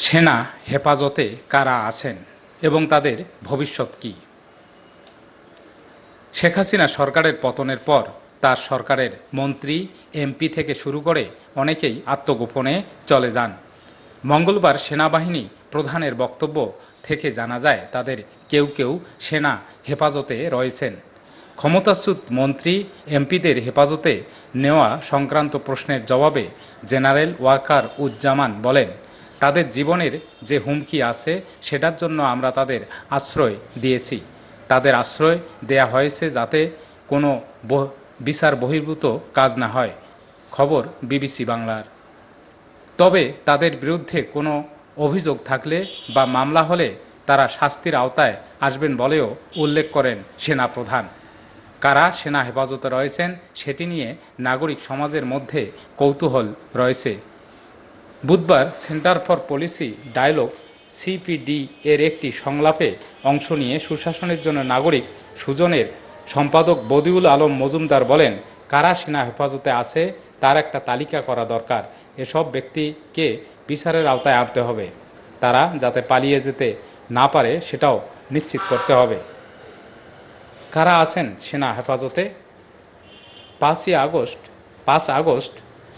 সেনা হেফাজতে কারা আছেন এবং তাদের ভবিষ্যৎ কী? শেখ হাসিনা সরকারের পতনের পর তার সরকারের মন্ত্রী, এমপি থেকে শুরু করে অনেকেই আত্মগোপনে চলে যান। মঙ্গলবার সেনাবাহিনী প্রধানের বক্তব্য থেকে জানা যায়, তাদের কেউ কেউ সেনা হেফাজতে রয়েছেন। ক্ষমতাচ্যুত মন্ত্রী, এমপিদের হেফাজতে নেওয়া সংক্রান্ত প্রশ্নের জবাবে জেনারেল ওয়াকার উজ্জামান বলেন তাদের জীবনের যে হুমকি আছে, সেটার জন্য আমরা তাদের আশ্রয় দিয়েছি। তাদের আশ্রয় দেয়া হয়েছে যাতে কোনো বিচার বহির্ভূত কাজ না হয়। খবর বিবিসি বাংলার। তবে তাদের বিরুদ্ধে কোনো অভিযোগ থাকলে বা মামলা হলে তারা শাস্তির আওতায় আসবেন বলেও উল্লেখ করেন সেনাপ্রধান। কারা সেনা হেফাজতে রয়েছেন, সেটি নিয়ে নাগরিক সমাজের মধ্যে কৌতূহল রয়েছে। বুধবার centre for policy dialogue CPD এর একটি সংলাপে অংশ নিয়ে সুশাসনের জন্য নাগরিক সুজনের সম্পাদক বদিউল আলম মজুমদার বলেন, কারা সেনা হেফাজতে আছে তার একটা তালিকা করা দরকার। এসব ব্যক্তিকে বিচারের আওতায় আনতে হবে। তারা যাতে পালিয়ে যেতে না পারে সেটাও নিশ্চিত করতে হবে। কারা আছেন সেনা হেফাজতে? পাঁচই আগস্ট, পাঁচ আগস্ট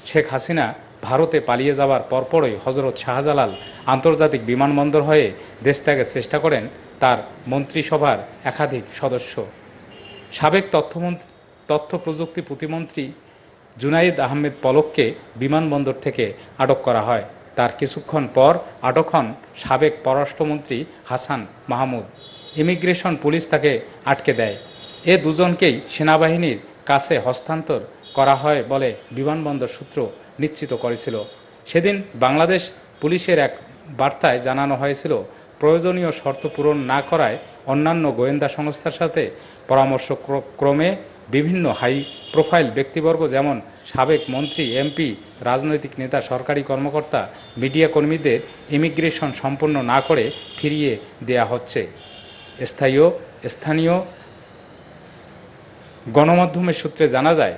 শেখ হাসিনা ভারতে পালিয়ে যাওয়ার পরপরই হজরত শাহজালাল আন্তর্জাতিক বিমানবন্দর হয়ে দেশ ত্যাগের চেষ্টা করেন তার মন্ত্রিসভার একাধিক সদস্য। সাবেক তথ্যমন্ত্রী তথ্য প্রযুক্তি প্রতিমন্ত্রী জুনাইদ আহমেদ পলককে বিমানবন্দর থেকে আটক করা হয়। তার কিছুক্ষণ পর আটক হন সাবেক পররাষ্ট্রমন্ত্রী হাসান মাহমুদ। ইমিগ্রেশন পুলিশ তাকে আটকে দেয়। এ দুজনকেই সেনাবাহিনীর কাছে হস্তান্তর করা হয় বলে বিমানবন্দর সূত্র নিশ্চিত করেছিল। সেদিন বাংলাদেশ পুলিশের এক বার্তায় জানানো হয়েছিল, প্রয়োজনীয় শর্ত পূরণ না করায় অন্যান্য গোয়েন্দা সংস্থার সাথে পরামর্শ ক্র- ক্রমে বিভিন্ন হাই প্রোফাইল ব্যক্তিবর্গ যেমন সাবেক মন্ত্রী, এমপি, রাজনৈতিক নেতা, সরকারি কর্মকর্তা, মিডিয়া কর্মীদের ইমিগ্রেশন সম্পন্ন না করে ফিরিয়ে দেয়া হচ্ছে। স্থায়ী স্থানীয় গণমাধ্যমের সূত্রে জানা যায়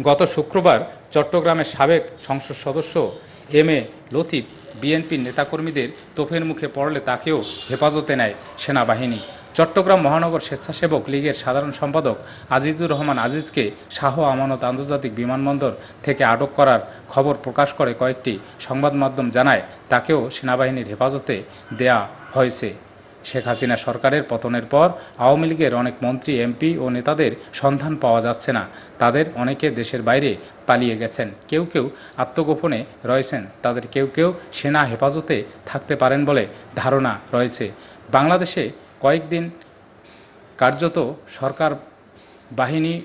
গত শুক্রবার চট্টগ্রামের সাবেক সংসদ সদস্য এম এ লতিফ বিএনপির নেতাকর্মীদের তোপের মুখে পড়লে তাকেও হেফাজতে নেয় সেনাবাহিনী। চট্টগ্রাম মহানগর স্বেচ্ছাসেবক লীগের সাধারণ সম্পাদক আজিজুর রহমান আজিজকে শাহ আমানত আন্তর্জাতিক বিমানবন্দর থেকে আটক করার খবর প্রকাশ করে কয়েকটি সংবাদ মাধ্যম জানায়, তাকেও সেনাবাহিনীর হেফাজতে দেয়া হয়েছে। শেখ হাসিনা সরকারের পতনের পর আওয়ামী লীগের অনেক মন্ত্রী, এমপি ও নেতাদের সন্ধান পাওয়া যাচ্ছে না। তাদের অনেকে দেশের বাইরে পালিয়ে গেছেন। কেউ কেউ আত্মগোপনে রয়েছেন। তাদের কেউ কেউ সেনা হেফাজতে থাকতে পারেন বলে ধারণা রয়েছে। বাংলাদেশে কয়েকদিন কার্যত সরকার বাহিনী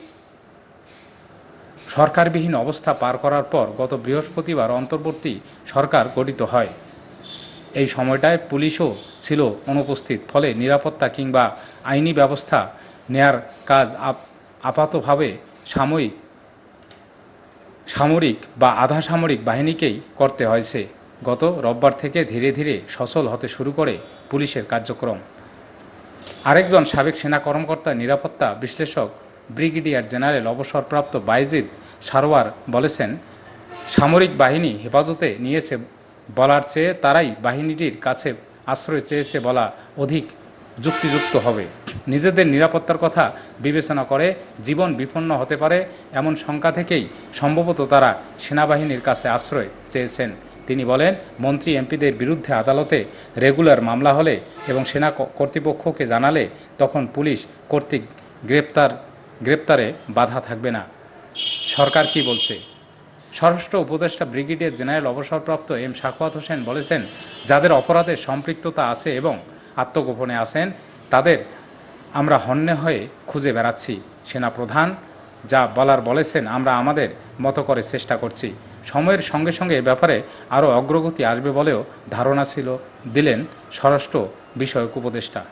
সরকারবিহীন অবস্থা পার করার পর গত বৃহস্পতিবার অন্তর্বর্তী সরকার গঠিত হয়। এই সময়টায় পুলিশও ছিল অনুপস্থিত, ফলে নিরাপত্তা কিংবা আইনি ব্যবস্থা নেয়ার কাজ আপ- আপাতভাবে সাময়িক, সামরিক বা আধা সামরিক বাহিনীকেই করতে হয়েছে। গত রোববার থেকে ধীরে ধীরে সচল হতে শুরু করে পুলিশের কার্যক্রম। আরেকজন সাবেক সেনা কর্মকর্তা, নিরাপত্তা বিশ্লেষক, ব্রিগেডিয়ার জেনারেল অবসরপ্রাপ্ত বাইজিদ সারোয়ার বলেছেন, সামরিক বাহিনী হেফাজতে নিয়েছে বলার চেয়ে তারাই বাহিনীটির কাছে আশ্রয় চেয়েছে বলা অধিক যুক্তিযুক্ত হবে। নিজেদের নিরাপত্তার কথা বিবেচনা করে জীবন বিপন্ন হতে পারে এমন শঙ্কা থেকেই সম্ভবত তারা সেনাবাহিনীর কাছে আশ্রয় চেয়েছেন। তিনি বলেন, মন্ত্রী এমপিদের বিরুদ্ধে আদালতে রেগুলার মামলা হলে এবং সেনা কর্তৃপক্ষকে জানালে তখন পুলিশ কর্তৃক গ্রেপ্তার, গ্রেপ্তারে বাধা থাকবে না। সরকার কি বলছে? স্বরাষ্ট্র উপদেষ্টা ব্রিগেডিয়ার জেনারেল অবসরপ্রাপ্ত এম সাখাওয়াত হোসেন বলেছেন, যাদের অপরাধের সম্পৃক্ততা আছে এবং আত্মগোপনে আছেন, তাদের আমরা হন্যে হয়ে খুঁজে বেড়াচ্ছি। সেনাপ্রধান যা বলার বলেছেন, আমরা আমাদের মতো করে চেষ্টা করছি। সময়ের সঙ্গে সঙ্গে এ ব্যাপারে আরও অগ্রগতি আসবে বলেও ধারণা ছিল, দিলেন স্বরাষ্ট্র বিষয়ক উপদেষ্টা।